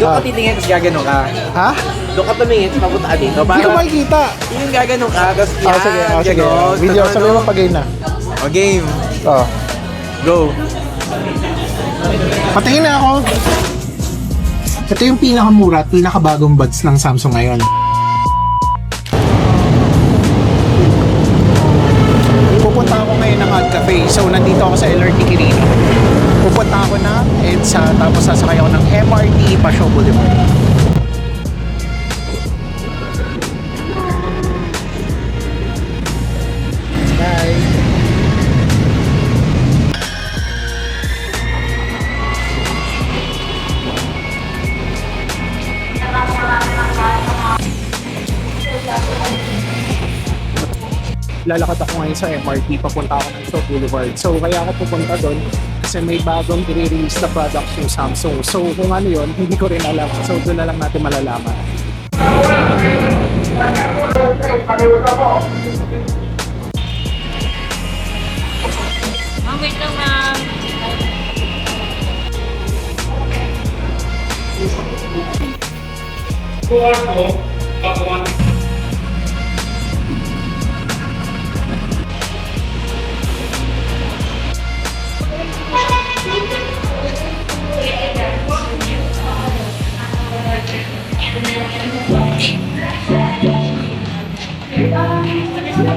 Doon ka Ah. titingin, tapos gaganon ka. Ha? Doon ka tumingin, tapos ka dito. Hindi ko Para, makikita. yung gaganon ka, tapos yan, Ah, sige, ah, sige. ganon, Video, tapos sabi ano. mo pag na. O, game. Oh. Go. Patingin na ako. Ito yung pinakamura at pinakabagong buds ng Samsung ngayon. MRT Paseo lalakad ako ngayon sa MRT, papunta ako ng Shaw Boulevard. So, kaya ako pupunta doon kasi may bagong i-release na product yung Samsung. So, kung ano yun, hindi ko rin alam. So, doon na lang natin malalaman. Ma'am, wait lang ma'am.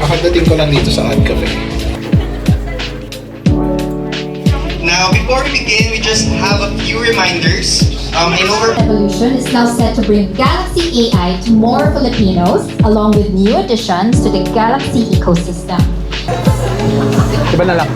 Kakadating ko lang dito sa Ad Cafe. Now, before we begin, we just have a few reminders. Um, in over Evolution is now set to bring Galaxy AI to more Filipinos, along with new additions to the Galaxy ecosystem. Iba na lang.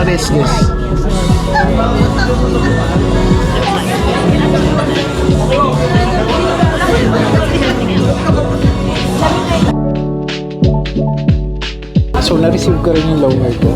What is this? So, na-receive ko rin yung loaner ko.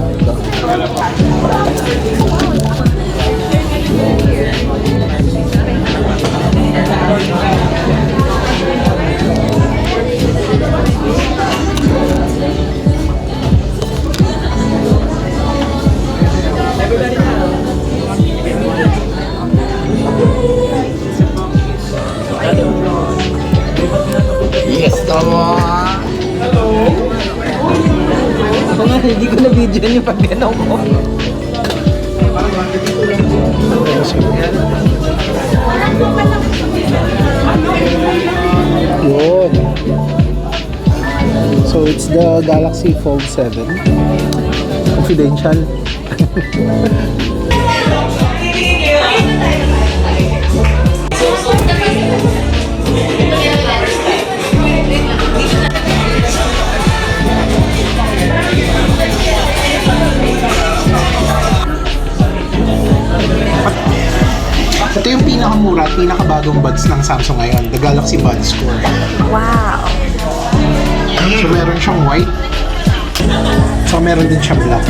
Tama. Hello. Ako nga, hindi ko na-video yung pag gano'n ko. Yun. So, it's the Galaxy Fold 7. Confidential. pinakabagong buds ng Samsung ngayon, the Galaxy Buds Core. Wow. So meron siyang white. So meron din siyang black.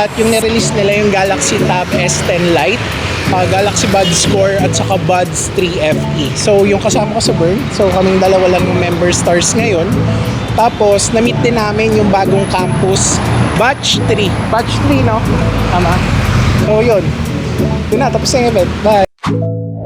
At yung nirelease nila yung Galaxy Tab S10 Lite, uh, Galaxy Buds Core at saka Buds 3 FE. So yung kasama ko sa Burn, so kaming dalawa lang yung member stars ngayon. Tapos na-meet din namin yung bagong campus, Batch 3. Batch 3 no? Tama? So yun. Yun na, tapos na yung event. Bye!